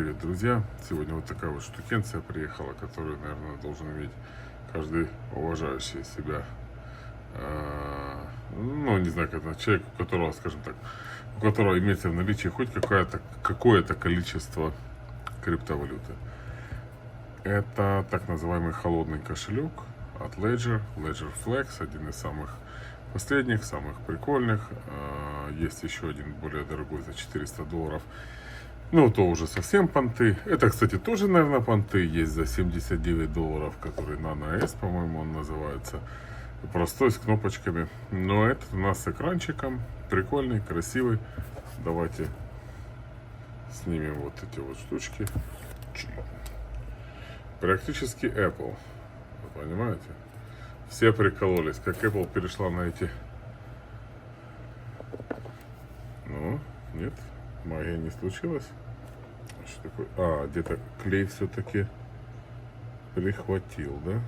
Привет, друзья! Сегодня вот такая вот штукенция приехала, которую, наверное, должен иметь каждый уважающий себя, э, ну, не знаю, как это, человек, у которого, скажем так, у которого имеется в наличии хоть какое-то какое-то количество криптовалюты. Это так называемый холодный кошелек от Ledger, Ledger Flex, один из самых последних, самых прикольных. Э, Есть еще один более дорогой за 400 долларов. Ну, то уже совсем понты. Это, кстати, тоже, наверное, понты. Есть за 79 долларов, который Nano S, по-моему, он называется. Простой, с кнопочками. Но этот у нас с экранчиком. Прикольный, красивый. Давайте снимем вот эти вот штучки. Практически Apple. Вы понимаете? Все прикололись, как Apple перешла на эти... Ну, нет, магия не случилась. Что такое? А, где-то клей все-таки прихватил, да?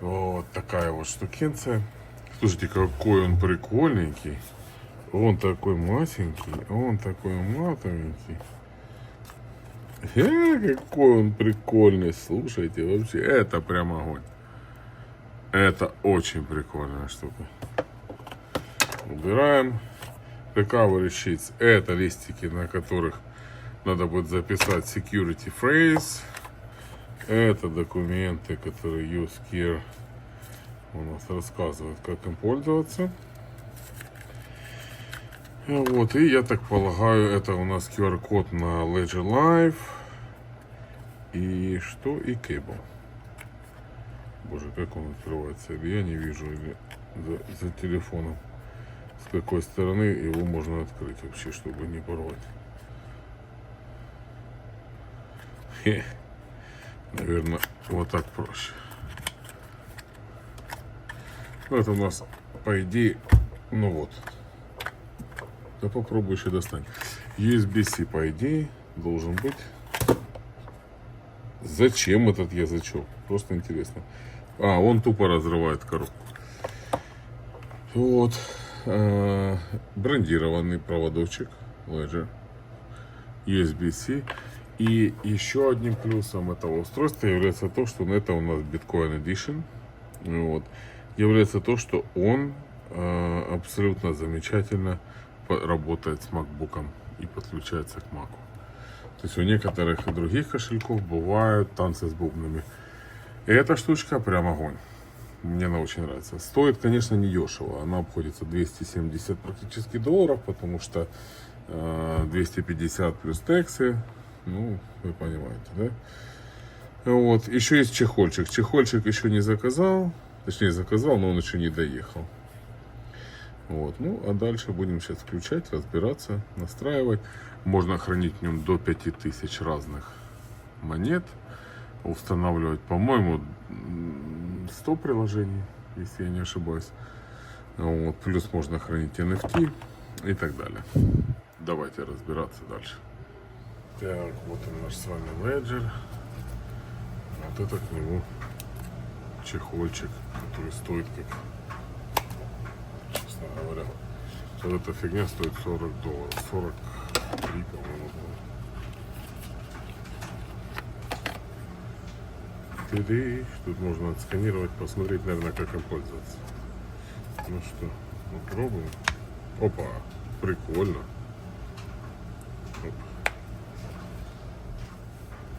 Вот такая вот штукенция. Слушайте, какой он прикольненький. Он такой масенький, он такой матовенький. Э, какой он прикольный, слушайте, вообще, это прям огонь. Это очень прикольная штука. Убираем. Recovery Sheets. Это листики, на которых надо будет записать Security Phrase. Это документы, которые Use Care у нас рассказывает, как им пользоваться. Вот, и я так полагаю, это у нас QR-код на Ledger Live. И что? И Cable. Боже, как он открывается? Или я не вижу, или за, за телефоном. С какой стороны его можно открыть вообще, чтобы не порвать. Хе. Наверное, вот так проще. Ну, это у нас, по идее, ну вот. Да попробуй еще достань. USB-C, по идее, должен быть. Зачем этот язычок? Просто интересно. А, он тупо разрывает коробку. Вот. э, брендированный проводочек Ledger. USB-C. И еще одним плюсом этого устройства является то, что это у нас Bitcoin Edition. Вот. Является то, что он э, абсолютно замечательно работает с MacBook и подключается к Mac. То есть у некоторых других кошельков бывают танцы с бубнами. Эта штучка прям огонь. Мне она очень нравится. Стоит, конечно, не дешево. Она обходится 270 практически долларов, потому что э, 250 плюс тексы. Ну, вы понимаете, да? Вот. Еще есть чехольчик. Чехольчик еще не заказал. Точнее, заказал, но он еще не доехал. Вот. Ну, а дальше будем сейчас включать, разбираться, настраивать. Можно хранить в нем до 5000 разных монет. Устанавливать, по-моему, м, 100 приложений, если я не ошибаюсь. Вот. Плюс можно хранить NFT и так далее. Давайте разбираться дальше. Так, вот он наш с вами Ledger. Вот это к нему чехольчик, который стоит как честно говоря. Вот эта фигня стоит 40 долларов. 43, по-моему, было. Ты-ды. Тут можно отсканировать, посмотреть, наверное, как им пользоваться. Ну что, попробуем. Опа, прикольно. Оп.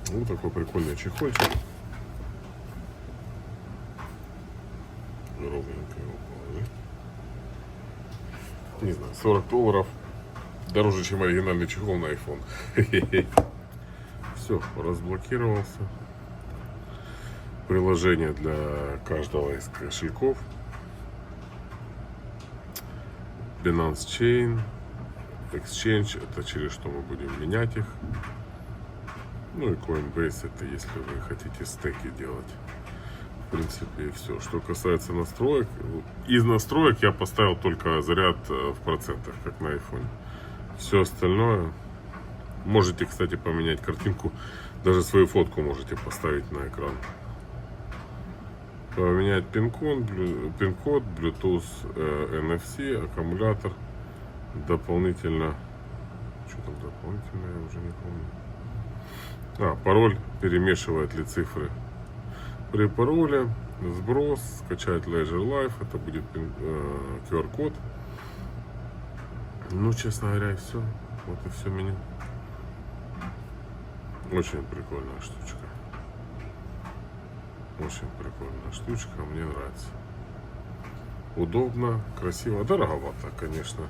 Вот такой прикольный чехольчик. Ровненько его положить. Не знаю, 40 долларов дороже, чем оригинальный чехол на iPhone. Все, разблокировался. Приложение для каждого из кошельков. Binance Chain. Exchange, это через что мы будем менять их. Ну и Coinbase, это если вы хотите стеки делать. В принципе, все. Что касается настроек, из настроек я поставил только заряд э, в процентах, как на iPhone. Все остальное можете, кстати, поменять картинку. Даже свою фотку можете поставить на экран. Поменять блю- пин-код, Bluetooth, э, NFC, аккумулятор. Дополнительно... Что там дополнительно, я уже не помню. А, пароль перемешивает ли цифры. При пароле сброс, скачать Ledger Live, это будет пин- э, QR-код. Ну, честно говоря, все. Вот и все меню. Очень прикольная штучка. Очень прикольная штучка, мне нравится. Удобно, красиво, дороговато, конечно.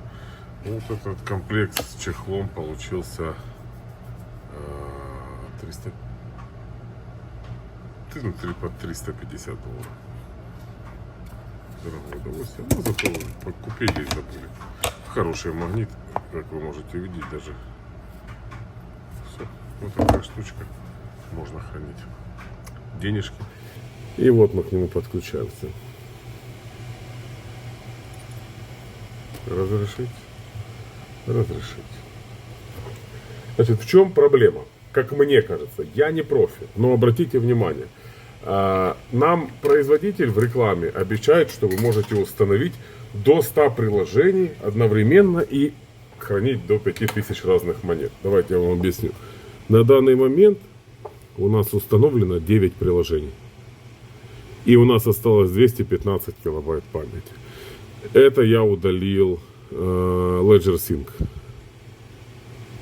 Вот этот комплект с чехлом получился э, 300, ты- ну, три- под 350 долларов. Дорогое удовольствие. Ну, зато купили и забыли. Хороший магнит, как вы можете видеть, даже все. Вот такая штучка можно хранить денежки. И вот мы к нему подключаемся. Разрешить? Разрешить. Значит, в чем проблема? Как мне кажется, я не профи, но обратите внимание, а, нам производитель в рекламе обещает, что вы можете установить до 100 приложений одновременно и хранить до 5000 разных монет. Давайте я вам объясню. На данный момент у нас установлено 9 приложений. И у нас осталось 215 килобайт памяти. Это я удалил э, Ledger Sync.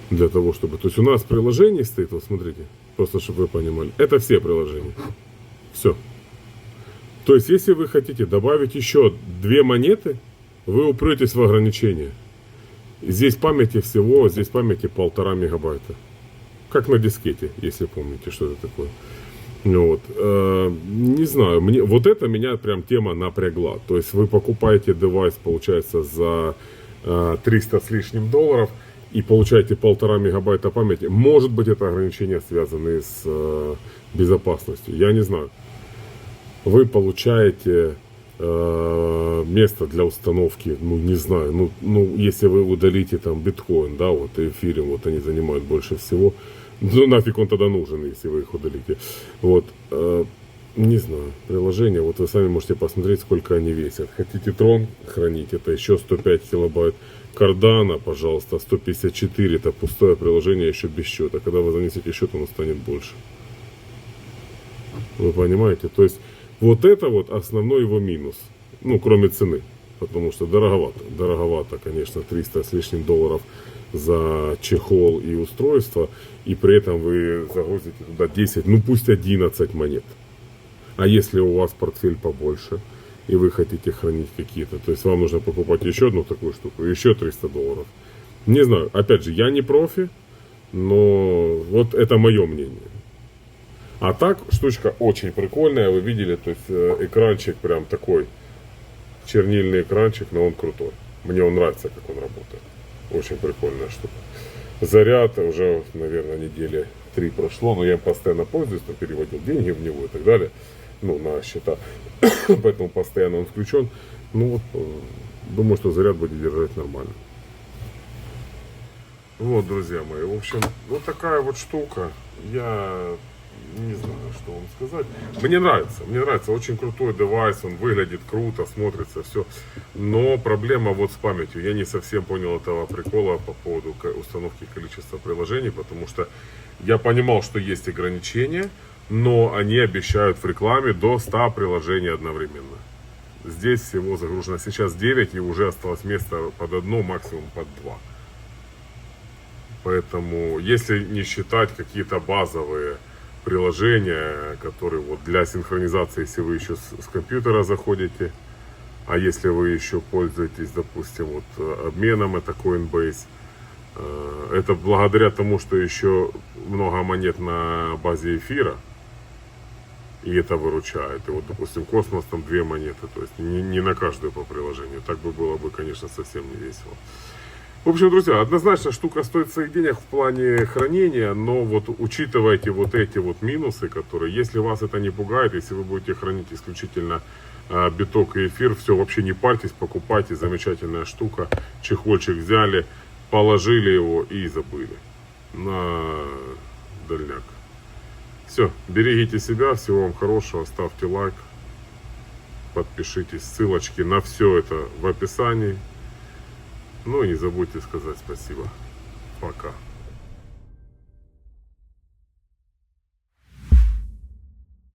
Для того, чтобы... То есть у нас приложение стоит, вот смотрите, просто чтобы вы понимали. Это все приложения. Все. То есть, если вы хотите добавить еще две монеты, вы упретесь в ограничение. Здесь памяти всего, здесь памяти полтора мегабайта. Как на дискете, если помните, что это такое. Ну Вот. Э, не знаю, мне, вот это меня прям тема напрягла. То есть вы покупаете девайс, получается, за э, 300 с лишним долларов и получаете полтора мегабайта памяти. Может быть, это ограничения связаны с э, безопасностью. Я не знаю. Вы получаете э, место для установки, ну не знаю, ну, ну если вы удалите там биткоин, да, вот эфириум, вот они занимают больше всего, ну нафиг он тогда нужен, если вы их удалите. Вот, э, не знаю, приложение, вот вы сами можете посмотреть, сколько они весят. Хотите трон хранить, это еще 105 килобайт. Кардана, пожалуйста, 154, это пустое приложение еще без счета. Когда вы занесете счет, оно станет больше. Вы понимаете? То есть вот это вот основной его минус. Ну, кроме цены. Потому что дороговато. Дороговато, конечно, 300 с лишним долларов за чехол и устройство. И при этом вы загрузите туда 10, ну пусть 11 монет. А если у вас портфель побольше, и вы хотите хранить какие-то, то есть вам нужно покупать еще одну такую штуку, еще 300 долларов. Не знаю, опять же, я не профи, но вот это мое мнение. А так, штучка очень прикольная, вы видели, то есть э, экранчик прям такой, чернильный экранчик, но он крутой. Мне он нравится, как он работает. Очень прикольная штука. Заряд уже, наверное, недели три прошло, но я им постоянно пользуюсь, но переводил деньги в него и так далее, ну, на счета, поэтому постоянно он включен. Ну вот, э, думаю, что заряд будет держать нормально. Вот, друзья мои, в общем, вот такая вот штука. Я не знаю, что вам сказать. Мне нравится, мне нравится, очень крутой девайс, он выглядит круто, смотрится, все. Но проблема вот с памятью. Я не совсем понял этого прикола по поводу установки количества приложений, потому что я понимал, что есть ограничения, но они обещают в рекламе до 100 приложений одновременно. Здесь всего загружено сейчас 9 и уже осталось место под одно, максимум под два. Поэтому, если не считать какие-то базовые приложения, которые вот для синхронизации, если вы еще с, с компьютера заходите, а если вы еще пользуетесь, допустим, вот э, обменом, это Coinbase, э, это благодаря тому, что еще много монет на базе эфира, и это выручает. И вот, допустим, Космос там две монеты, то есть не, не на каждую по приложению. Так бы было бы, конечно, совсем не весело. В общем, друзья, однозначно штука стоит своих денег в плане хранения, но вот учитывайте вот эти вот минусы, которые, если вас это не пугает, если вы будете хранить исключительно а, биток и эфир, все, вообще не парьтесь, покупайте, замечательная штука, чехольчик взяли, положили его и забыли на дальняк. Все, берегите себя, всего вам хорошего, ставьте лайк подпишитесь. Ссылочки на все это в описании. Ну и не забудьте сказать спасибо. Пока.